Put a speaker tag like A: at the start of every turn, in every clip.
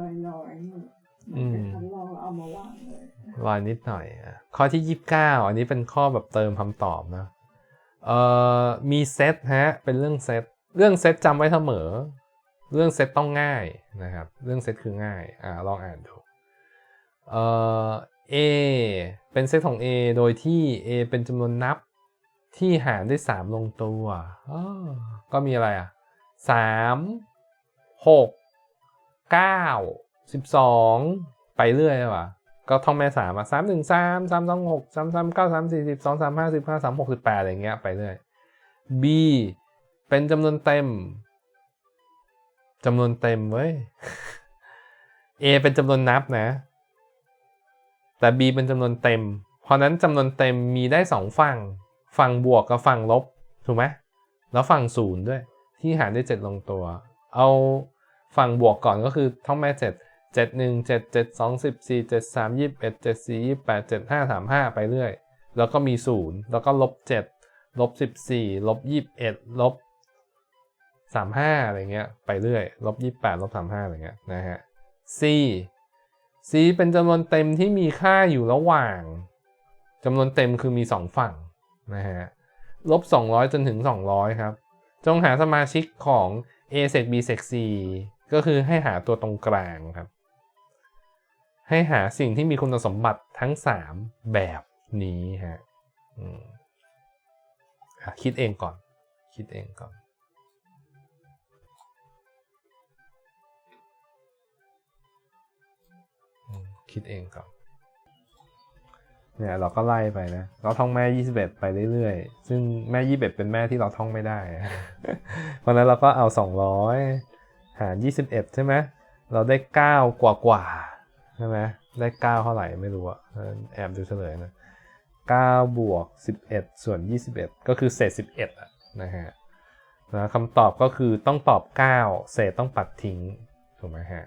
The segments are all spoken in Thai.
A: ลอยลอยๆนี่
B: อืม
A: ฉันลองเอามาวางเลย
B: รอยนิดหน่อยอะข้อที่ยี่สิบเก้าอันนี้เป็นข้อแบบเติมคำตอบนะเอ่อมีเซตฮะเป็นเรื่องเซตเรื่องเซตจำไว้เสมอ เรื่องเซตต้องง่ายนะครับเรื่องเซตคือง่ายอ่าลองอ่านดูเอ่อ A เป็นเซตของ A โดยที่ A เป็นจำนวนนับที่หารด้วย 3 ลงตัวอ้อก็มีอะไรอะ 3 6 9 12ไปเรื่อยเลยว่ะก็ท่องแม่สามอะสามหนึ่งสามสามสองหกสามสามเก้าสามสี่สิบสองสามห้าสิบห้าสามหกสิบแปดอะไรเงี้ยไปเรื่อย B เป็นจำนวนเต็มจำนวนเต็มเว้ย A เป็นจำนวนนับนะ แต่ B เป็นจำนวนเต็ม เพราะนั้นจำนวนเต็มมีได้สองฝั่ง ฝั่งบวกกับฝั่งลบ ถูกไหม แล้วฝั่งศูนย์ด้วย ที่หารได้เจ็ดลงตัว เอา ฝั่งบวกก่อนก็คือท่องแม่เจ็ดเจ็ดหนึ่งเจ็ดเจ็ดสองสิบสี่เจ็ดสามยี่สิบเอ็ดเจ็ดสี่ยี่แปดเจ็ดห้าสามห้าไปเรื่อย แล้วก็มีศูนย์แล้วก็ลบเจ็ดลบสิบสี่ลบยี่สิบเอ็ดลบสามห้าอะไรเงี้ยไปเรื่อยลบยี่สิบแปดลบสามห้าอะไรเงี้ยนะฮะ C C เป็นจำนวนเต็มที่มีค่าอยู่ระหว่างจำนวนเต็มคือมีสองฝั่งนะฮะลบ 200 จนถึง 200 ครับ จงหาสมาชิกของ a เศษ b เศษ c ก็คือให้หาตัวตรงกลางครับ ให้หาสิ่งที่มีคุณสมบัติทั้ง 3 แบบนี้ฮะอืมคิดเองก่อน คิดเองก่อนอืมคิดเองก่อนเนี่ยเราก็ไล่ไปนะ เราท่องแม่21ไปเรื่อยๆ ซึ่งแม่21เป็นแม่ที่เราท่องไม่ได้ เพราะฉะนั้นเราก็เอา200 หาร 21 ใช่ไหมเราได้ 9 กว่ากว่าใช่ไหมได้ 9 เท่าไหร่ไม่รู้อะแอบดูเฉลยนะ9บวก 11 ส่วน 21 ก็คือเศษ 11อะนะฮะนะคำตอบก็คือต้องตอบ 9 เศษต้องปัดทิ้ง ถูกไหมฮะ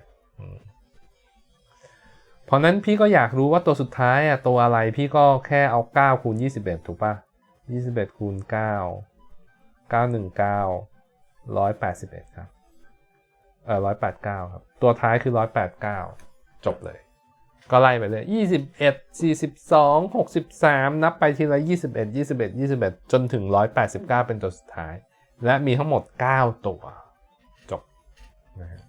B: เพราะนั้นพี่ก็อยากรู้ว่าตัวสุดท้ายอะตัวอะไรพี่ก็แค่เอา 9 คูณ 21 ถูกปะ21 คูณ 9 919 181 ครับ เออร้อยแปดเก้าครับ ตัวท้ายคือร้อยแปดเก้าจบเลย ก็ไล่ไปเลยยี่สิบเอ็ดสี่สิบสองหกสิบสามนับไปทีละยี่สิบเอ็ดยี่สิบเอ็ดยี่สิบเอ็ดจนถึงร้อยแปดสิบเก้าเป็นตัวสุดท้าย และมีทั้งหมดเก้าตัว จบนะฮะ